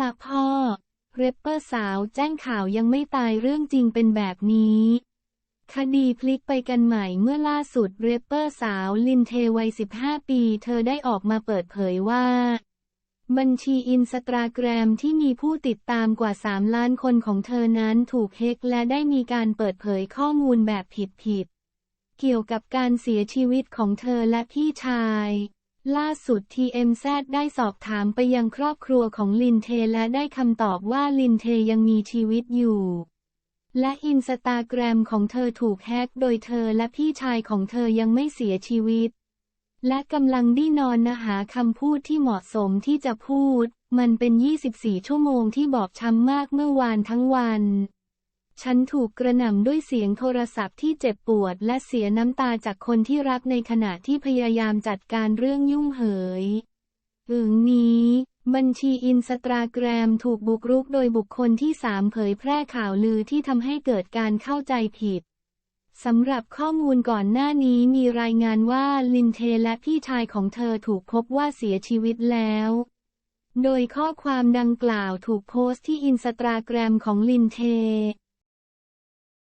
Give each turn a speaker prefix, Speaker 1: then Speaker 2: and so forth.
Speaker 1: ละพ่อ เรปเปอร์สาวแจ้งข่าวยังไม่ตายเรื่องจริงเป็นแบบนี้ คดีพลิกไปกันใหม่เมื่อล่าสุดเรปเปอร์สาวลินเทวัย 15 ปี เธอได้ออกมาเปิดเผยว่า บัญชีอินสตาแกรมที่มีผู้ติดตามกว่า 3 ล้านคนของเธอนั้นถูกเฮกและได้มีการเปิดเผยข้อมูลแบบผิดๆเกี่ยวกับการเสียชีวิตของเธอและพี่ชาย ล่าสุด TMZ ได้สอบถามไปยังครอบครัวของลินเทและได้คำตอบว่าลินเทยังมีชีวิตอยู่ และอินสตาแกรมของเธอถูกแฮกโดยเธอและพี่ชายของเธอยังไม่เสียชีวิต และกำลังดิ้นนอนนะหาคำพูดที่เหมาะสมที่จะพูด มันเป็น 24 ชั่วโมงที่บอบช้ำมากเมื่อวานทั้งวัน ฉันถูกกระหน่ำด้วยเสียงโทรศัพท์ที่เจ็บปวดและเสียน้ำตาจากคนที่รักในขณะที่พยายามจัดการเรื่องยุ่งเหยอึงนี้ บัญชีอินสตาแกรมถูกบุกรุกโดยบุคคลที่สามเผยแพร่ข่าวลือที่ทำให้เกิดการเข้าใจผิดสำหรับข้อมูลก่อนหน้านี้มีรายงานว่าลินเทและพี่ชายของเธอถูกพบว่าเสียชีวิตแล้ว โดยข้อความดังกล่าวถูกโพสต์ที่อินสตาแกรมของลินเท